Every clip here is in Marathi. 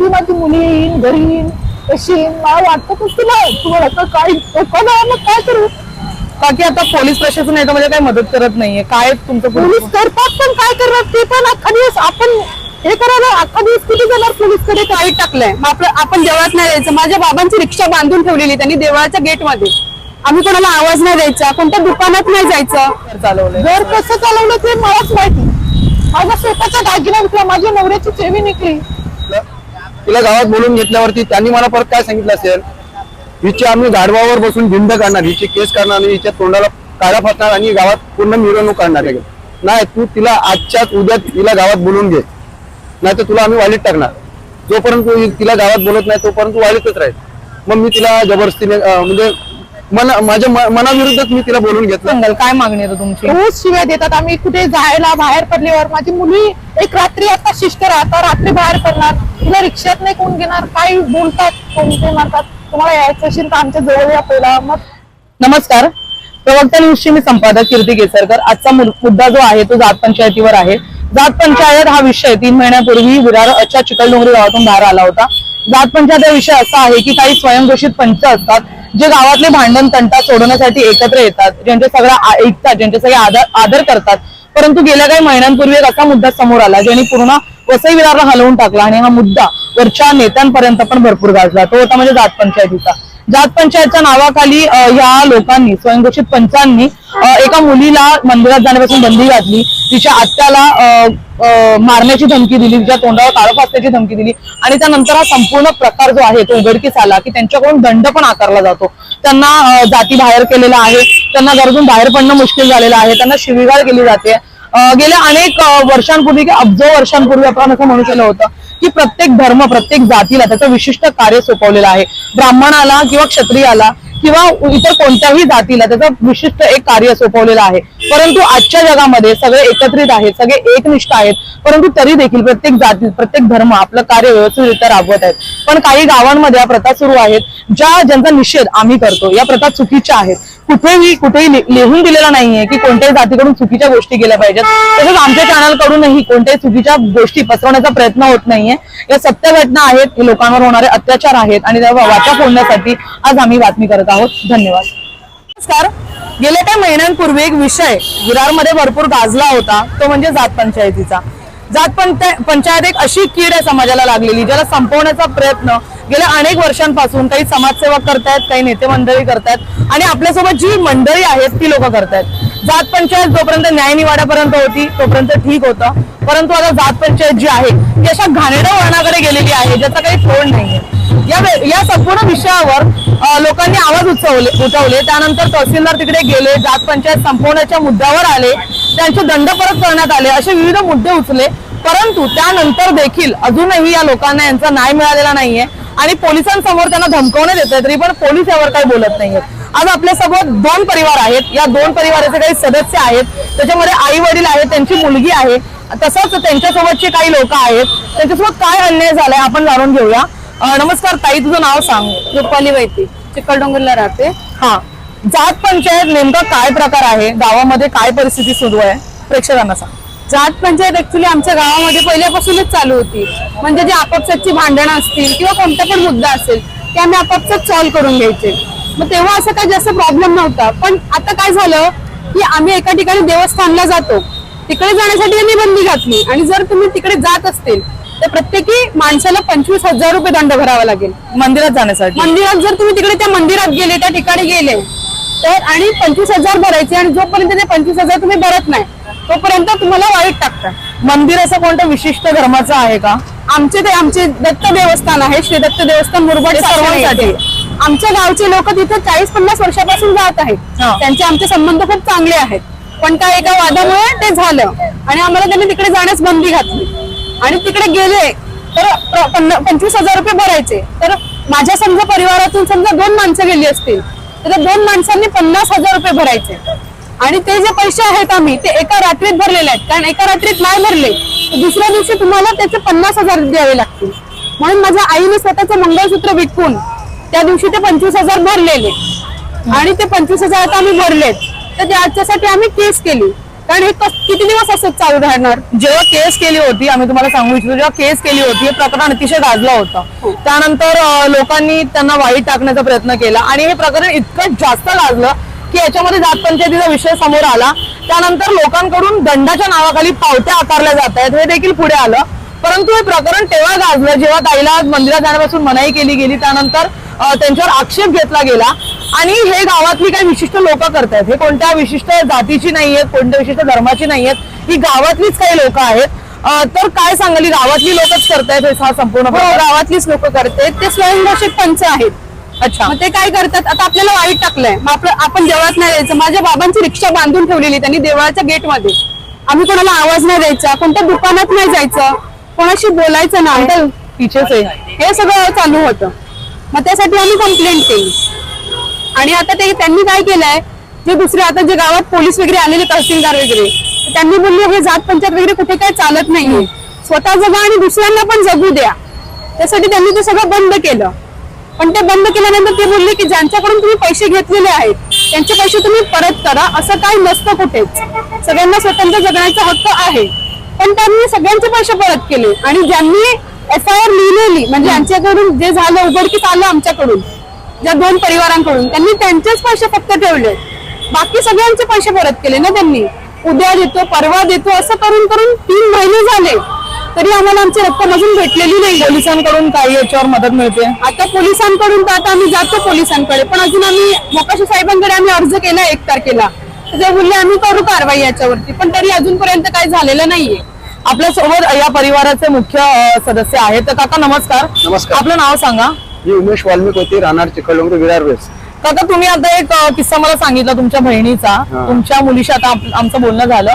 कधी माझी मुली येईन घरी येईन कशी येईन मला वाटतं की तुला? तुम्हाला आता काय नाही, मग काय करू? बाकी आता पोलीस प्रशासन याच्यामध्ये काही मदत करत नाहीये. काय तुमचं पोलीस पोलीस करतात पण काय करणार? ते पण अख्खा दिवस आपण हे करायला अख्खा दिवस कुठे जाणार पोलीसकडे वाईट टाकलंय. मग आपलं आपण देवळात नाही जायचं. माझ्या बाबांची रिक्षा बांधून ठेवलेली त्यांनी देवळाच्या गेटमध्ये आम्ही कोणाला आवाज नाही द्यायचा. कोणत्या दुकानात नाही जायचं. चालवलंय. घर कसं चालवलं ते मलाच माहिती. माझा स्वतःचा दागिना विकला. माझ्या नवऱ्याची चेवी निघली. तिला गावात बोलून घेतल्यावरती त्यांनी मला परत काय सांगितलं असेल? हिची आम्ही गाढवावर बसून भिंड काढणार हिची केस करणार आणि हिच्या तोंडाला काळा फासणार आणि गावात पूर्ण मिरवणूक काढणार आहे. नाही तू तिला आजच्याच उद्या तिला गावात बोलून घे. नाही तर तुला आम्ही वालीत टाकणार. जोपर्यंत तिला गावात बोलत नाही तोपर्यंत तू वालीतच राहील. मग मी तिला जबरदस्तीने म्हणजे मना माझ्या म- मनाविरुद्धच मी तिला बोलून घेतलं. सांगाल काय मागणी आहे तुमची? रोज शिव्या देतात आम्ही. कुठे जायला बाहेर पडल्यावर माझी मुली एक रात्री आता शिस्त राहतात रात्री बाहेर पडणार. तुला रिक्षात नाही कोण घेणार? काय बोलतात? कोणते मारतात? तुम्हाला यायचं असेल तर आमच्या जवळ या पहिला. मग नमस्कार. प्रवक्ता न्यूजचे मी संपादक कीर्ती केसरकर. आजचा मु- मुद्दा जो आहे तो जात पंचायतीवर आहे. जात पंचायत हा विषय तीन महिन्यापूर्वी विरारच्या चिकलडोंगरी गावातून बाहेर आला होता. जात पंचायत हा विषय असा आहे की काही स्वयंघोषित पंच असतात. जे गावातले भांडण तंटा सोडवण्यासाठी एकत्र येतात ज्यांचे सगळ्या ऐकतात ज्यांचे सगळे आदर आदर करतात. परंतु गेल्या काही महिन्यांपूर्वी एक असा मुद्दा समोर आला ज्यांनी पूर्ण वसई विरारला हलवून टाकला आणि हा मुद्दा वरच्या नेत्यांपर्यंत पण भरपूर गाजला. तो होता म्हणजे जात पंचायतीचा. जात पंचायतच्या नावाखाली या लोकांनी स्वयंघोषित पंचांनी एका मुलीला मंदिरात जाण्यापासून बंदी घातली. तिच्या आत्याला मारण्याची धमकी दिली तिच्या तोंडावर काळं फासण्याची धमकी दिली. आणि त्यानंतर हा संपूर्ण प्रकार जो आहे तो उघडकीस आला की त्यांच्याकडून दंड पण आकारला जातो. त्यांना जाती बाहेर केलेला आहे त्यांना गरजून बाहेर पडणं मुश्किल झालेलं आहे त्यांना शिवीगाळ केली जाते. गेल्या अनेक वर्षांपूर्वी किंवा अब्जो वर्षांपूर्वी आपण असं म्हणू केलं होतं की प्रत्येक धर्म प्रत्येक जातीला त्याचं विशिष्ट कार्य सोपवलेलं आहे. ब्राह्मणाला किंवा क्षत्रियाला किंवा इतर कोणत्याही जातीला त्याचं विशिष्ट एक कार्य सोपवलेलं आहे. परंतु आजच्या जगामध्ये सगळे एकत्रित आहेत सगळे एकनिष्ठ आहेत परंतु तरी देखील प्रत्येक जाती प्रत्येक धर्म आपलं कार्य व्यवस्थितरित्या राबवत आहेत. पण काही गावांमध्ये या प्रथा सुरू आहेत ज्या ज्यांचा निषेध आम्ही करतो. या प्रथा चुकीच्या आहेत. कुठेही कुठेही लिहून दिलेला नाहीये की कोणत्याही जातीकडून चुकीच्या गोष्टी केल्या पाहिजेत. तसंच आमच्या चॅनल कडूनही कोणत्याही चुकीच्या गोष्टी पसरवण्याचा प्रयत्न होत नाहीये. या सत्य घटना आहेत लोकांवर होणारे अत्याचार आहेत आणि त्या वाचा फोडण्यासाठी आज आम्ही बातमी करत आहोत. धन्यवाद. नमस्कार. गेल्या काही महिन्यांपूर्वी एक विषय विरारमध्ये भरपूर गाजला होता. तो म्हणजे जात पंचायतीचा. जात पंचायत एक अशी कीड आहे समाजाला लागलेली ज्याला संपवण्याचा प्रयत्न गेल्या अनेक वर्षांपासून काही समाजसेवक करतायत काही नेते मंडळी करतायत आणि आपल्यासोबत जी मंडळी आहेत ती लोक करतायत. जात पंचायत जोपर्यंत न्यायनिवाड्यापर्यंत होती तोपर्यंत ठीक होतं. परंतु आता जात पंचायत जी आहे ती अशा घाणेरड्या वळणाकडे गेलेली आहे ज्याचा काही तोड नाहीये. या या संपूर्ण विषयावर लोकांनी आवाज उचवले उठवले. त्यानंतर तहसीलदार तिकडे गेले जात पंचायत संपवण्याच्या मुद्द्यावर आले त्यांचे दंड परत करण्यात आले असे विविध मुद्दे उचले. परंतु त्यानंतर देखील अजूनही या लोकांना यांचा न्याय मिळालेला नाहीये आणि पोलिसांसमोर त्यांना धमकवण्यात येत तरी पण पोलीस यावर काही बोलत नाहीये आज आपल्यासोबत दोन परिवार आहेत. या दोन परिवाराचे काही सदस्य आहेत. त्याच्यामध्ये आई वडील आहेत त्यांची मुलगी आहे. तसंच त्यांच्यासोबतचे काही लोक आहेत. त्यांच्यासोबत काय अन्याय झालाय आपण जाणून घेऊया. नमस्कार ताई तुझं नाव सांग. रुपाली वैती चिकलडोंगरला राहते. हा. जात पंचायत नेमका काय प्रकार आहे? गावामध्ये काय परिस्थिती सुरू आहे? प्रेक्षकांना सांग. जात पंचायत ऍक्च्युली आमच्या गावामध्ये पहिल्यापासूनच चालू होती. म्हणजे जे आपापसाची भांडणं असतील किंवा कोणता पण मुद्दा असेल ते आम्ही आपापसात सॉल्व्ह करून घ्यायचे. मग तेव्हा असं काही जास्त प्रॉब्लेम नव्हता. पण आता काय झालं की आम्ही एका ठिकाणी देवस्थानला जातो. तिकडे जाण्यासाठी आम्ही बंदी घातली. आणि जर तुम्ही तिकडे जात असतील तर प्रत्येकी माणसाला पंचवीस हजार रुपये दंड भरावा लागेल. मंदिरात जाण्यासाठी? मंदिरात जर तुम्ही तिकडे त्या मंदिरात गेले त्या ठिकाणी गेले तर आणि पंचवीस हजार भरायचे आणि जोपर्यंत ते पंचवीस हजार तुम्ही भरत नाही तोपर्यंत तुम्हाला वाईट टाकतात. मंदिर असं कोणतं विशिष्ट धर्माचं आहे का? आमचे ते आमचे दत्त देवस्थान आहे श्री दत्त देवस्थान मुरबाड सर्वांसाठी. आमच्या गावचे लोक तिथे चाळीस पन्नास वर्षापासून जात आहेत. त्यांचे आमचे संबंध खूप चांगले आहेत. पण त्या एका वादामुळे ते झालं आणि आम्हाला त्यांनी तिकडे जाण्यास बंदी घातली. आणि तिकडे गेले तर पंचवीस हजार रुपये भरायचे. तर माझ्या समजा परिवारातून समजा दोन माणसं गेली असतील तर दोन माणसांनी पन्नास हजार रुपये भरायचे. आणि ते जे पैसे आहेत आम्ही ते एका रात्रीत भरलेले आहेत. कारण एका रात्रीत नाही भरले तर दुसऱ्या दिवशी तुम्हाला त्याचे पन्नास हजार द्यावे लागतील. म्हणून माझ्या आईने स्वतःचं मंगळसूत्र विकून त्या दिवशी ते पंचवीस हजार भरलेले. आणि ते पंचवीस हजार आता आम्ही भरलेत. तर त्याच्यासाठी आम्ही केस केली. कारण हे किती दिवस असंच चालू राहणार? जेव्हा केस केली होती आम्ही तुम्हाला सांगू इच्छितो जेव्हा केस केली होती हे प्रकरण अतिशय गाजलं होतं. त्यानंतर अं, लोकांनी त्यांना वाईट टाकण्याचा प्रयत्न केला आणि हे प्रकरण इतकं जास्त गाजलं की याच्यामध्ये जात पंचायतीचा विषय समोर आला. त्यानंतर लोकांकडून दंडाच्या नावाखाली पावत्या आकारल्या जात आहेत हे देखील पुढे आलं. परंतु हे प्रकरण तेव्हा गाजलं जेव्हा ताईला मंदिरात जाण्यापासून मनाई केली गेली त्यानंतर त्यांच्यावर आक्षेप घेतला गेला. आणि हे गावातली काही विशिष्ट लोक करतायत. हे कोणत्या विशिष्ट जातीची नाही आहेत कोणत्या विशिष्ट धर्माची नाही आहेत ही गावातलीच काही लोक आहेत. तर काय सांगाल गावातली लोकच करतायत हे हा संपूर्ण हो? गावातलीच लोक करतात ते स्वयंघोषित पंच आहेत. अच्छा. मग ते काय करतात? आता आपल्याला वाईट टाकलंय. मग आपलं आपण देवळात नाही जायचं. माझ्या बाबांची रिक्षा बांधून ठेवलेली त्यांनी देवळाच्या गेटमध्ये. आम्ही कोणाला आवाज नाही द्यायचा कोणत्या दुकानात नाही जायचं कोणाशी बोलायचं नाही. तिचेच हे सगळं चालू होतं. मग त्यासाठी आम्ही कंप्लेंट केली. आणि आता ते त्यांनी काय केलंय? जे दुसरे आता जे गावात पोलीस वगैरे आलेले तहसीलदार वगैरे त्यांनी बोलले हे जात पंचायत वगैरे कुठे काय चालत नाहीये. स्वतः जगा आणि दुसऱ्यांना पण जगू द्या. त्यासाठी त्यांनी ते सगळं बंद केलं. पण ते बंद केल्यानंतर ते बोलले की ज्यांच्याकडून तुम्ही पैसे घेतलेले आहेत त्यांचे पैसे तुम्ही परत करा. असं काही नसतं कुठेच. सगळ्यांना स्वतंत्र जगण्याचा हक्क आहे. पण त्यांनी सगळ्यांचे पैसे परत केले. आणि ज्यांनी एफ आय आर लिहिलेली म्हणजे यांच्याकडून जे झालं उघडकीस आलं आमच्याकडून ज्या दोन परिवारांकडून त्यांनी त्यांचेच पैसे फक्त ठेवले. बाकी सगळ्यांचे पैसे परत केले ना त्यांनी. उद्या देतो परवा देतो असं करून करून तीन महिने झाले. तरी आम्हाला आमची रक्कम अजून भेटलेली नाही. पोलिसांकडून काही याच्यावर मदत मिळते? आता पोलिसांकडून तर आता आम्ही जातो पोलिसांकडे पण अजून आम्ही मोकाशी साहेबांकडे आम्ही अर्ज केला एक तारखेला. तर ते बोलले आम्ही करू कारवाई याच्यावरती पण तरी अजूनपर्यंत काही झालेलं नाहीये. आपल्यासोबत या परिवाराचे मुख्य सदस्य आहेत. तर काका नमस्कार. नमस्कार. आपलं नाव सांगा. ही उमेश वाल्मिक होती राहणार चिखलडोंगर विरार वेस काका तुम्ही आता एक अं, किस्सा मला सांगितला तुमच्या बहिणीचा. हा. तुमच्या मुलीशी आता आप- आमचं बोलणं झालं.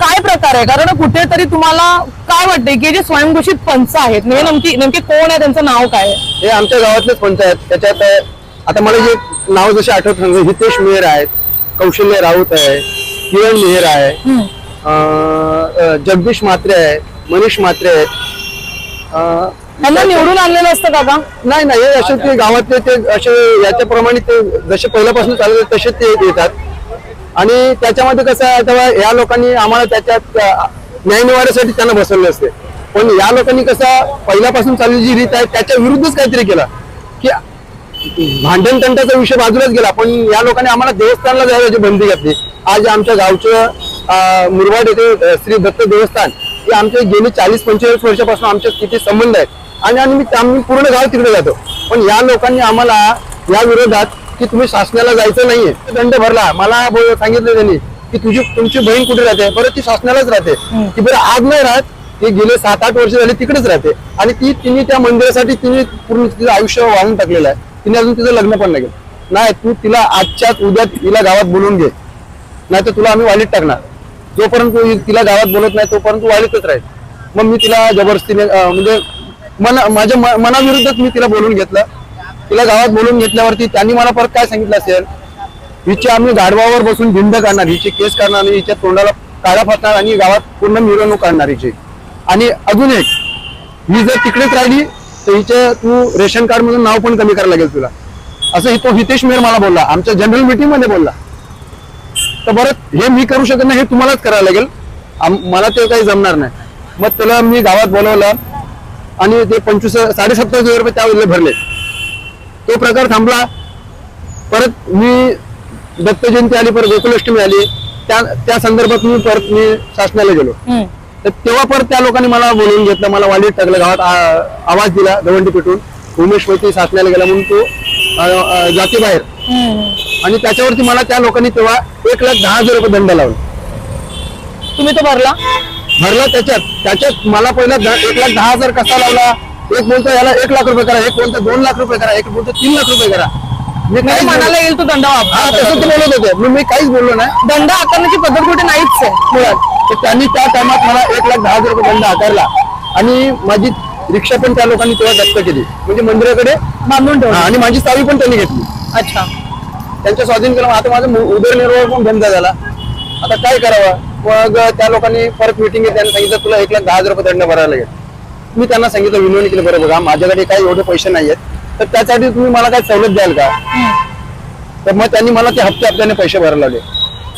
काय प्रकार आहे? कारण कुठेतरी तुम्हाला काय वाटतंय की जे स्वयंघोषित पंच आहेत हे. नेमकी नेमके कोण आहे त्यांचं नाव काय आहे? हे आमच्या गावातलेच पंच आहेत. त्याच्यात अं, आता मला जे नाव जसे आठवत नाही, हितेश मेहर आहेत कौशल्य राऊत आहे किरण मेहर आहे अं, अं, जगदीश म्हात्रे आहे मनीष म्हात्रे आहेत अं, त्यांना निवडून आणलेलं असतं काका. नाही नाही हे असे ते गावातले ते असे याच्याप्रमाणे ते जसे पहिल्यापासून चालले तसे ते येतात. आणि त्याच्यामध्ये कसं आहे तेव्हा या लोकांनी आम्हाला त्याच्यात न्याय निवाड्यासाठी त्यांना बसवले असते. पण या लोकांनी कसं पहिल्यापासून चाललेली जी रीत आहे त्याच्या विरुद्धच काहीतरी केलं. की भांडण तंटाचा विषय बाजूलाच गेला पण या लोकांनी आम्हाला देवस्थानला जायची बंदी घातली. आज आमच्या गावचं अं, मुरबाड येथे श्री दत्त देवस्थान हे आमचे गेली चाळीस पंचेचाळीस वर्षापासून आमचे तिथे संबंध आहेत आणि आम्ही आम्ही पूर्ण गाव तिकडे जातो. पण या लोकांनी आम्हाला या विरोधात की तुम्ही शासनाला जायचं नाहीये. दंड भरला. मला सांगितलं त्यांनी की तुझी तुमची बहीण कुठे राहते? बरं ती शासनालाच राहते. ती बरं आज नाही राहत. ती गेले सात आठ वर्ष झाली तिकडेच राहते. आणि ती तिने त्या मंदिरासाठी तिने पूर्ण तिचं आयुष्य वाहून टाकलेलं आहे. तिने अजून तिचं लग्न पण नाही केलं. नाही तू तिला आजच्याच उद्या तिला गावात बोलून घे. नाही तर तुला आम्ही वालीत टाकणार. जोपर्यंत तिला गावात बोलत नाही तोपर्यंत तू वालीतच राहील. मग मी तिला जबरदस्तीने म्हणजे मना माझ्या म- मनाविरुद्धच मी तिला बोलून घेतलं. तिला गावात बोलून घेतल्यावरती त्यांनी मला परत काय सांगितलं असेल? हिची आम्ही गाढवावर बसून भिंड काढणार हिची केस करणार आणि हिच्या तोंडाला काळा फाटणार आणि गावात पूर्ण मिरवणूक काढणार हिची. आणि अजून एक ही जर तिकडेच राहिली तर हिचे तू रेशन कार्ड मधून नाव पण कमी करायला लागेल तुला. असं तो हितेश मेर मला बोलला आमच्या जनरल मिटिंगमध्ये बोलला. तर बरं हे मी करू शकत नाही हे तुम्हालाच करायला लागेल. मला ते काही जमणार नाही. मग त्याला मी गावात बोलवलं आणि ते पंचवीस साडेसत्तर हजार रुपये त्यावेळेला भरले. तो प्रकार थांबला. परत मी दत्त जयंती आली परत गोकुलाष्टमी आली. त्या त्या संदर्भात मी परत मी शासनाला गेलो. तर तेव्हा परत त्या लोकांनी मला बोलवून घेतलं मला वालीत टाकलं गावात आवाज दिला दवंडी पेटून. उमेश वैती शासनाला गेला म्हणून तो जाती बाहेर आणि त्याच्यावरती मला त्या लोकांनी तेव्हा एक लाख दहा हजार रुपये दंड लावला. तुम्ही तो भरला? भरला त्याच्यात. त्याच्यात मला पहिला एक लाख दहा हजार कसा लावला? एक बोलतो याला एक लाख रुपये करा एक बोलतो दोन लाख रुपये करा एक बोलतो तीन लाख रुपये करा. मी मनाला बोललो- येईल तो दंड तसं बोलत होते. मी मी काहीच बोललो नाही. दंड आकारण्याची पद्धत कुठे नाहीच आहे. मुळात. तर त्यांनी त्या टायमात मला एक लाख दहा हजार रुपये दंड आकारला. आणि माझी रिक्षा पण त्या लोकांनी तेव्हा जप्त केली. म्हणजे मंदिराकडे बांधून ठेवलं. आणि माझी चावी पण त्यांनी घेतली. अच्छा. त्यांच्या स्वाधीन केलं. आता माझा उदरनिर्वाह पण बंद झाला. आता काय करावं? मग त्या लोकांनी परत मिटिंग आणि सांगितलं तुला एक लाख दहा हजार रुपये दंड भरायला लागेल. मी त्यांना सांगितलं विनवणी केली बरं बघा माझ्याकडे काही एवढे पैसे नाही आहेत तर त्यासाठी तुम्ही मला काय सवलत द्याल का? तर मग त्यांनी मला ते हप्ते हप्त्याने पैसे भरायला लागले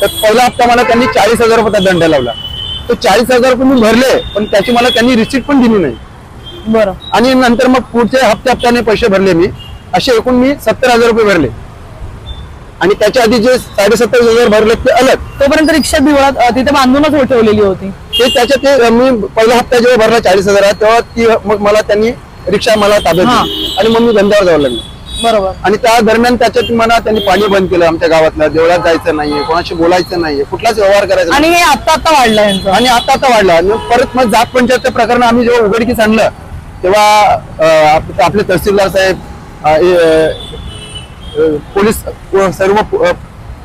तर पहिला हप्ता मला त्यांनी चाळीस हजार रुपयाचा दंड लावला. तो चाळीस हजार रुपये मी भरले पण त्याची मला त्यांनी रिसिप्ट पण दिली नाही. बरं. आणि नंतर मग पुढचे हप्ते हप्त्याने पैसे भरले मी. असे एकूण मी सत्तर हजार रुपये भरले. आणि त्याच्या आधी जे साडेसत्तर हजार भरले ते अलग. तोपर्यंत रिक्षा बिवळात अं, तिथे बांधूनच ठेवलेली होती. ते त्याच्या ते मी पहिला हप्ता जेव्हा भरला चाळीस हजार तेव्हा ती मग मला त्यांनी रिक्षा मला ताब्यात हा. दिली. आणि मग मी धंद्यावर जावं लागलो. बरोबर. आणि त्या दरम्यान त्याच्यात मला त्यांनी पाणी बंद केलं आमच्या गावातलं. देवळात जायचं नाहीये कोणाशी बोलायचं नाहीये कुठलाच व्यवहार करायचा आणि हे आता आता वाढलं यांचं. आणि आता आता वाढला. आणि परत मग जात पंचायतचं प्रकरण आम्ही जेव्हा उघडकीस आणलं तेव्हा अं, आप- आपले तहसीलदार साहेब अं, पोलीस सर्व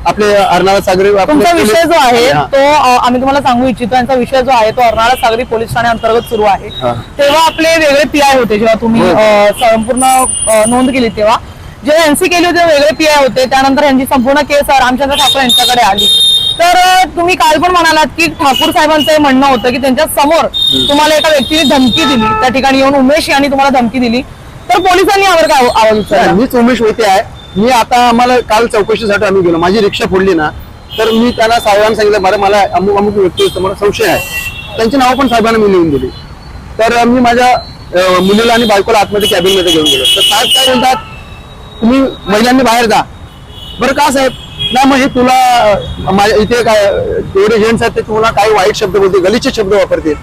आपले अर्नाळा सागरी तुमचा विषय जो आहे. तो आम्ही तुम्हाला सांगू इच्छितो. यांचा विषय जो आहे तो अर्नाळा सागरी पोलीस ठाणे अंतर्गत सुरू आहे. तेव्हा आपले वेगळे पी आय होते जेव्हा तुम्ही संपूर्ण नोंद केली तेव्हा. जेव्हा एनसी केली होती वेगळे पी आय होते. त्यानंतर यांची संपूर्ण केस रामचंद्र ठाकूर यांच्याकडे आली. तर तुम्ही काल पण म्हणालात की ठाकूर साहेबांचं हे म्हणणं होतं की त्यांच्यासमोर तुम्हाला एका व्यक्तीने धमकी दिली. त्या ठिकाणी येऊन उमेश यांनी तुम्हाला धमकी दिली. तर पोलिसांनी यावर काय आवाज उचलला? मीच उमेश होते आहे. मी आता आम्हाला काल चौकशीसाठी आम्ही गेलो. माझी रिक्षा फोडली ना तर मी त्यांना साहेबांना सांगितलं बरं मला अमुक अमुक व्यक्ती मला संशय आहे. त्यांची नावं पण साहेबांना मी लिहून दिली. तर मी माझ्या मुलीला आणि बायकोला आतमध्ये कॅबिनमध्ये घेऊन गेलो. तर साहेब काय म्हणतात तुम्ही महिलांनी बाहेर जा. बरं का साहेब? ना मग हे तुला माझ्या इथे काय एवढे जेंट्स आहेत ते तुम्हाला काही वाईट शब्द बोलते गलिच्छ शब्द वापरतील.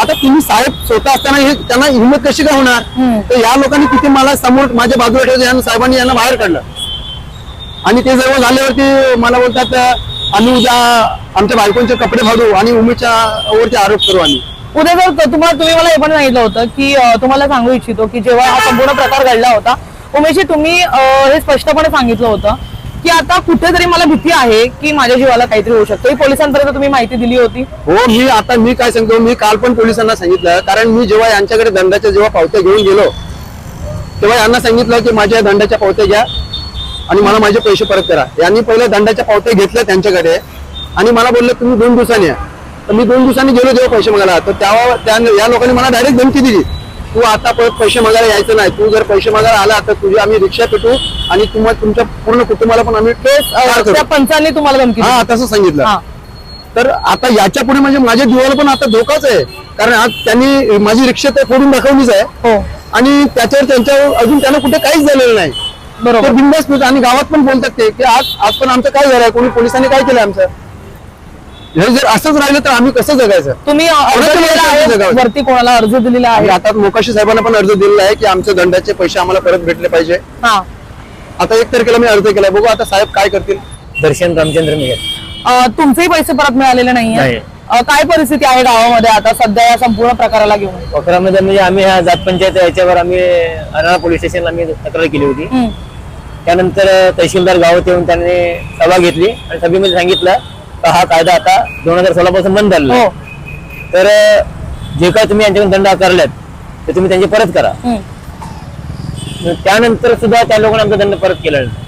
आता तुम्ही साहेब स्वतः असताना हे त्यांना हिंमत कशी काय होणार? तर या लोकांनी तिथे मला समोर माझ्या बाजूला ठेवलं यांना साहेबांनी यांना बाहेर काढलं. आणि ते सर्व झाल्यावरती मला बोलतात आम्ही उद्या आमच्या बायकोंचे कपडे फाडू आणि उमेशच्या वरती आरोप करू आम्ही. उद्या जर तुम्हाला तुम्ही मला हे पण सांगितलं होतं की तुम्हाला सांगू इच्छितो की जेव्हा हा संपूर्ण प्रकार घडला होता उमेशजी तुम्ही हे स्पष्टपणे सांगितलं होतं की आता कुठेतरी मला भीती आहे की माझ्या जीवाला काहीतरी होऊ शकतं. ही पोलिसांपर्यंत तुम्ही माहिती दिली होती. हो मी आता मी काय सांगतो मी काल पण पोलिसांना सांगितलं कारण मी जेव्हा यांच्याकडे दंडाच्या जेव्हा पावत्या घेऊन गेलो तेव्हा यांना सांगितलं की माझ्या दंडाच्या पावत्या घ्या आणि मला माझे पैसे परत करा. यांनी पहिले दंडाच्या पावत्या घेतल्या त्यांच्याकडे आणि मला बोलले तुम्ही दोन दिवसांनी या. तर मी दोन दिवसांनी गेलो जेव्हा पैसे मागायला. तर तेव्हा त्या- या लोकांनी मला डायरेक्ट धमकी दिली. तू आता परत पैसे मागायला यायचं नाही. तू जर पैसे मागायला आला तर तुझी आम्ही रिक्षा पेटू आणि तुम्हा तुमच्या पूर्ण कुटुंबाला पण आम्ही. त्या पंचांनी तुम्हाला धमकी. हा तसं सांगितलं. हा. तर आता याच्यापुढे म्हणजे माझ्या जीवाला पण आता धोकाच आहे. कारण आज त्यांनी माझी रिक्षा तर फोडून दाखवलीच आहे. हो. आणि त्याच्यावर त्यांच्यावर अजून त्यांना कुठे काहीच झालेलं नाही. बरोबर. ते बिंदास फिरतात आणि गावात पण बोलतात ते की आज आज पण आमचं काय झालंय? कोणी पोलिसांनी काय केलं आमचं? हे जर असंच राहिलं तर आम्ही कसं जगायचं? तुम्ही अं, अर्ज कोणाच्या दिलेला माहिती आहे? जगावं? वरती कोणाला अर्ज दिलेला आहे? आता मोकाशी साहेबांना पण अर्ज दिलेला आहे की आमच्या दंडाचे पैसे आम्हाला परत भेटले पाहिजे. हा. आता एक तारखेला मी अर्ज केलाय. बघू आता साहेब काय करतील. दर्शन रामचंद्र मिळत अं, तुमचेही पैसे परत मिळालेले नाहीये. नाही. अं, काय परिस्थिती आहे गावामध्ये आता? सध्या या संपूर्ण प्रकाराला घेऊन. वक्रामध्ये म्हणजे आम्ही ह्या जात पंचायत याच्यावर आम्ही अनाळा पोलीस स्टेशनला आम्ही तक्रार केली होती. हम्म. त्यानंतर तहसीलदार गावात येऊन त्यांनी सभा घेतली आणि सभेमध्ये सांगितलं का हा कायदा आता दोन हजार सोळा पासून बंद झालेला हो. तर जे काय तुम्ही यांच्याकडून दंड आकारल्यात ते तुम्ही त्यांचे परत करा हम्म. त्यानंतर सुद्धा त्या लोकांना आमचा दंड परत केला नाही.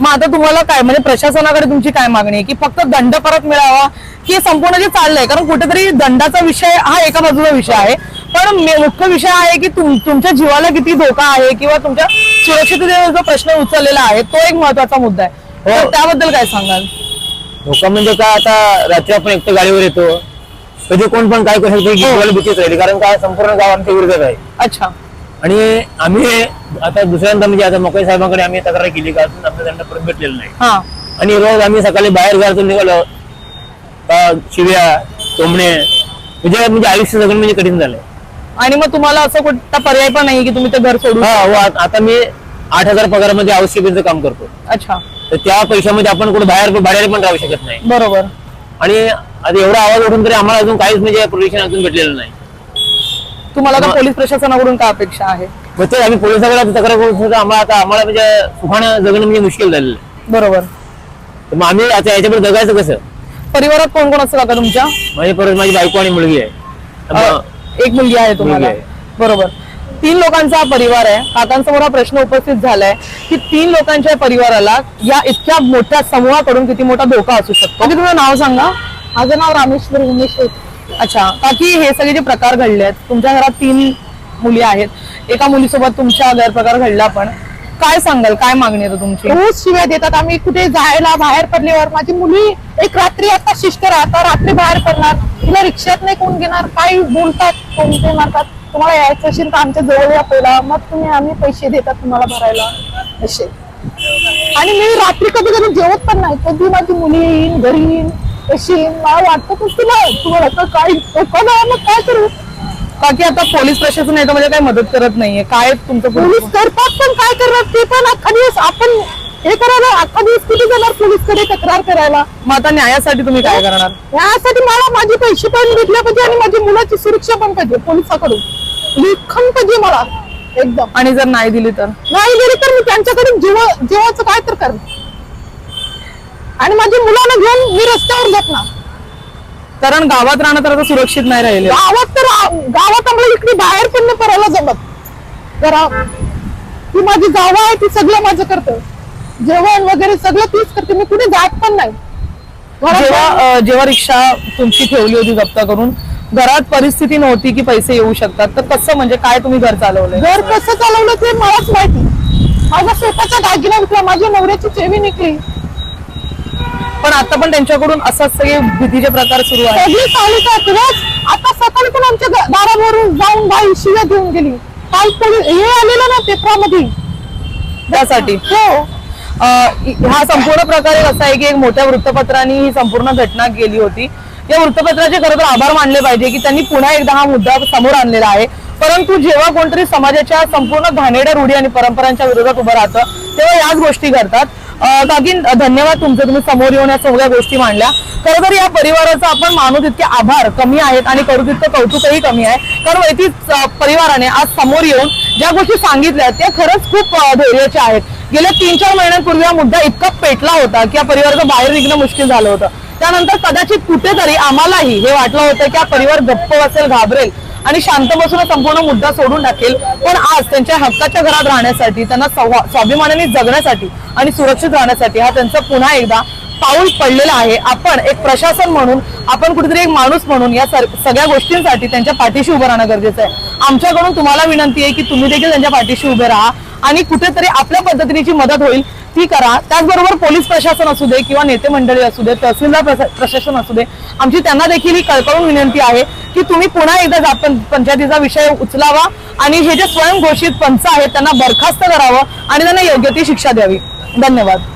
मग आता तुम्हाला काय म्हणजे प्रशासनाकडे तुमची काय मागणी आहे की फक्त दंड परत मिळावा की हे संपूर्ण जे चाललंय कारण कुठेतरी दंडाचा विषय हा एका बाजूचा विषय आहे पण मे- मुख्य विषय आहे की तुम- तुमच्या जीवाला किती धोका आहे किंवा तुमच्या सुरक्षिततेचा जो प्रश्न उचललेला आहे तो एक महत्त्वाचा मुद्दा आहे तर हो. त्याबद्दल काय सांगाल धोका म्हणजे काय आता रात्री आपण एकटं गाडीवर येतो. कधी कोण पण काय करू शकतो ही. भीतीच राहिली कारण काय संपूर्ण गाव आमच्या विरोधात आहे. अच्छा. आणि आम्ही आता दुसऱ्यांदा म्हणजे आता मोकळे साहेबांकडे आम्ही तक्रार केली का अजून आपला दंड परत भेटलेला नाही. आणि रोज आम्ही सकाळी बाहेर घरातून निघालो. शिव्या टोमणे म्हणजे म्हणजे आयुष्य जगणं म्हणजे कठीण झालंय. आणि मग तुम्हाला असं कोणता पर्याय पण नाही की तुम्ही ते घर सोडू हा आता मी आठ हजार पगारामध्ये आवश्यकतेचं काम करतो. अच्छा. तर त्या पैशामध्ये आपण कुठे बाहेर भाड्याने पण राहू शकत नाही. बरोबर. आणि आता एवढा आवाज उठून तरी आम्हाला अजून काहीच म्हणजे प्रोटेक्शन अजून भेटलेलं नाही. तुम्हाला आता पोलीस प्रशासनाकडून काय अपेक्षा आहे? मग ते आम्ही पोलिसाकडे आता तक्रार करून सुद्धा आम्हाला आता आम्हाला म्हणजे सुखानं जगणं म्हणजे मुश्किल झालेलं आहे. बरोबर. तर मग आम्ही आता याच्यापुढे जगायचं कसं? परिवारात कोण कोण असतं काका तुमच्या? माझी परत माझी बायको आणि मुलगी आहे. तर अ, मग एक मुलगी आहे तुम्हाला. मुलगी बरोबर. तीन लोकांचा हा परिवार आहे. काकांसमोर हा प्रश्न उपस्थित झालाय की तीन लोकांच्या परिवाराला या इतक्या मोठ्या समूहाकडून किती मोठा धोका असू शकतो? काकी, तुझं नाव सांगा. माझं नाव रामेश्वर उमेश होते. अच्छा. काकी हे सगळे जे प्रकार घडले आहेत तुमच्या घरात तीन मुली आहेत. एका मुलीसोबत तुमच्या गैरप्रकार घडला पण. काय सांगाल? काय मागणी आहे तुमची? रोज शिव्या देतात. आम्ही कुठे जायला बाहेर पडल्यावर माझी मुली एक रात्री आता शिस्त राहतात रात्री बाहेर पडणार. तिला रिक्षात नाही कोण घेणार? काय बोलतात? कोणते मारतात? तुम्हाला यायचं असेल तर आमच्या जवळ या पहिला. मग तुम्ही आम्ही पैसे देतात तुम्हाला भरायला. असे. आणि मी रात्री कधी कधी जेवत पण नाही. कधी माझी मुली येईन घरी येईन अशी येईन. मला वाटतं तुला तुम्हाला तर काय मग काय करू? का की आता पोलीस प्रशासन याच्यामध्ये काही मदत करत नाहीये. काय तुमचं पोलीस करतात पण काय करणार? ते पण अख्खा दिवस आपण हे करायला अख्खा दिवस कुठे जाणार पोलीसकडे तक्रार करायला? मग आता न्यायासाठी तुम्ही काय करणार? यासाठी मला माझे पैसे पण भेटले पाहिजे आणि माझी मुलाची सुरक्षा पण पाहिजे पोलिसाकडून. पाहिजे मला. एकदम. आणि जर नाही दिली तर? नाही गेली तर मी त्यांच्याकडे जीव जीवाचं काय तर कर आणि माझ्या मुलाला घेऊन मी रस्त्यावर झोपणार कारण गावात राहणं तर आता सुरक्षित नाही राहिले. गावात तर गावात आम्हाला इकडे बाहेर पण नाही पडायला जमत. जरा ती माझी जावा आहे ती सगळं माझं करतं. जेवण वगैरे सगळं तीच करते. मी कुठे जात पण नाही. जेव्हा जेव्हा रिक्षा तुमची ठेवली होती जप्त करून घरात परिस्थिती नव्हती की पैसे येऊ शकतात. तर कसं म्हणजे काय तुम्ही घर चालवलंय? घर कसं चालवलं ते मलाच माहिती. माझा स्वतःचा दागिना विकला माझ्या नवऱ्याची चेवी निघली. पण आता पण त्यांच्याकडून असंच सगळे भीतीचे प्रकार सुरू आहेत. सगळी आहे रोज आता सकाळी पण आमच्या घ- दारावरून जाऊन बाई शिव्या देऊन गेली. काल पोलीस हे आलेलं ना पेपरामध्ये. त्यासाठी. हो. अं, हा संपूर्ण प्रकार एक असा आहे की एक मोठ्या वृत्तपत्राने ही संपूर्ण घटना केली होती. या वृत्तपत्राचे खरं तर आभार मानले पाहिजे की त्यांनी पुन्हा एकदा हा मुद्दा समोर आणलेला आहे. परंतु जेव्हा कोणतरी समाजाच्या संपूर्ण घाणेड्या रूढी आणि परंपरांच्या विरोधात उभं राहतं तेव्हा याच गोष्टी करतात अं, धन्यवाद तुमचं तुम्ही समोर येऊन या सगळ्या गोष्टी मांडल्या. खरं तर या परिवाराचा आपण मानू तितके आभार. कमी आहेत आणि करू तितकं कौतुकही कमी आहे. कारण वैती परिवाराने आज समोर येऊन ज्या गोष्टी सांगितल्या त्या खरंच खूप धैर्याच्या आहेत. गेल्या तीन चार महिन्यांपूर्वी हा मुद्दा इतका पेटला होता की या परिवाराचं बाहेर निघणं मुश्किल झालं होतं. त्यानंतर कदाचित कुठेतरी आम्हालाही हे वाटलं होतं की हा परिवार गप्प असेल घाबरेल आणि शांत बसून संपूर्ण मुद्दा सोडून टाकेल. पण आज त्यांच्या हक्काच्या घरात राहण्यासाठी त्यांना स्वाभिमानाने जगण्यासाठी आणि सुरक्षित राहण्यासाठी हा त्यांचा पुन्हा एकदा पाऊल पडलेला आहे. आपण एक प्रशासन म्हणून आपण कुठेतरी एक माणूस म्हणून या सगळ्या गोष्टींसाठी त्यांच्या पाठीशी उभं राहणं गरजेचं आहे. आमच्याकडून तुम्हाला विनंती आहे की तुम्ही देखील त्यांच्या पाठीशी उभे राहा आणि कुठेतरी आपल्या पद्धतीने मदत होईल. ती करा. त्याचबरोबर पोलीस प्रशासन असू दे किंवा नेते मंडळी असू दे तहसीलदार प्रशासन असू दे आमची त्यांना देखील ही कळकळून विनंती आहे की तुम्ही पुन्हा एकदा जात पंचायतीचा विषय उचलावा आणि हे जे स्वयंघोषित पंच आहेत त्यांना बरखास्त करावं आणि त्यांना योग्य ती शिक्षा द्यावी. धन्यवाद.